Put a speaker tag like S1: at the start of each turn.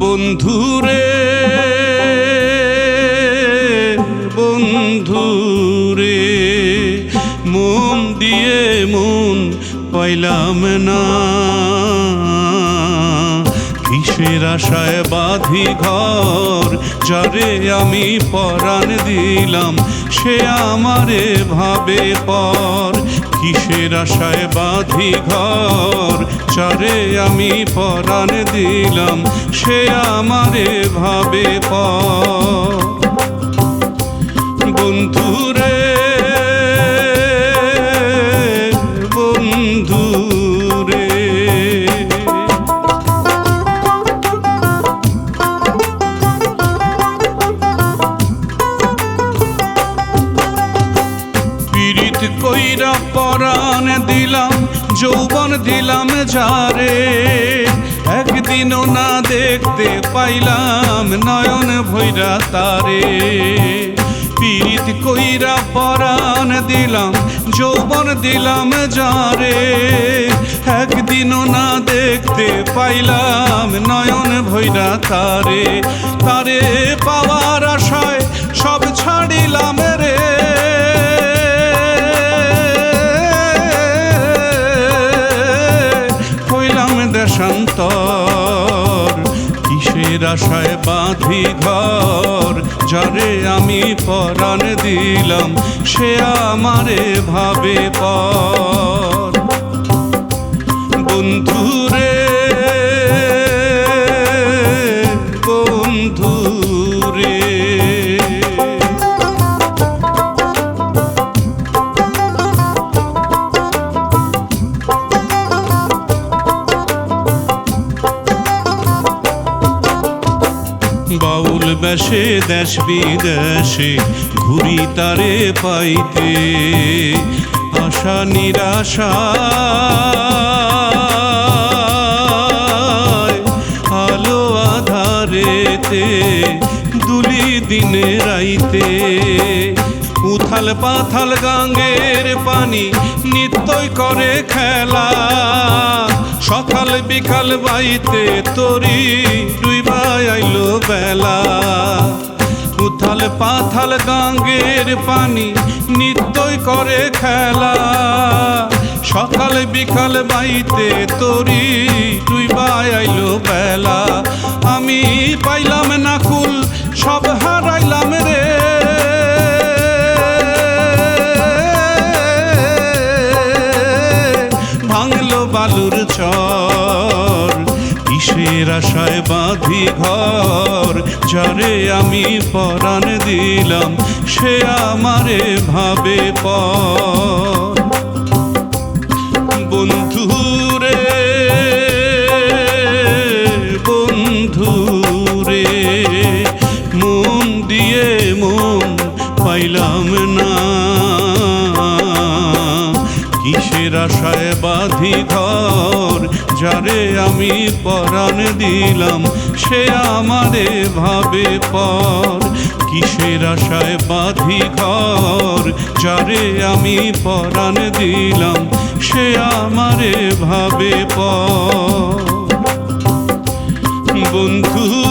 S1: বন্ধুরে বন্ধুরে, মন দিয়ে মন পাইলাম না। কিসের আশায় বাঁধি ঘর যারে আমি পরাণ দিলাম, সে আমারে ভাবে পর। কিসের আশায় বাঁধি ঘর? চারে আমি পরাণ দিলাম সে আমারে ভাবে পর। কইরা পরাণ দিলাম, যৌবন দিলাম যারে। একদিনও না দেখতে পাইলাম নয়ন ভৈরা তারে। পীড়িত কইরা পরাণ দিলাম, যৌবন দিলাম যারে। একদিনও না দেখতে পাইলাম নয়ন ভৈরা তারে। তারে পাওয়ার আশায় সব ছাড়িলাম দেশান্তর। কিসের আশায় বাঁধি ঘর যারে আমি পরাণ দিলাম সে আমারে ভাবে পর। বাউল বেশে, দেশ বিদেশে, ঘুরি তারে পাইতে। আশা, নিরাশা। আলো আধারেতে, দুলি দিনে রাইতে। উথাল পাথাল গাঙ্গের পানি নিত্যই করে খেলা। সকাল বিকাল বাইতে তরি, দুই ভাই আইলো বেলা। উথাল পাথাল গাঙ্গের পানি নিত্যই করে খেলা। সকাল বিকাল বাইতে তরি ডুইবাই আইলো বেলা। আমি পাইলাম না কুল, সব হারাইলাম বালুর চর, কিসের আশায় বাঁধি ঘর, যারে আমি পরাণ দিলাম, সে আমারে ভাবে পর। বন্ধুরে বন্ধুরে মন দিয়ে মন পাইলাম না। আশায় বাঁধি ঘর, যারে আমি পরাণ দিলাম, সে আমারে ভাবে পর। কিসের আশায় বাঁধি ঘর, যারে আমি পরাণ দিলাম, সে আমারে ভাবে পর। বন্ধু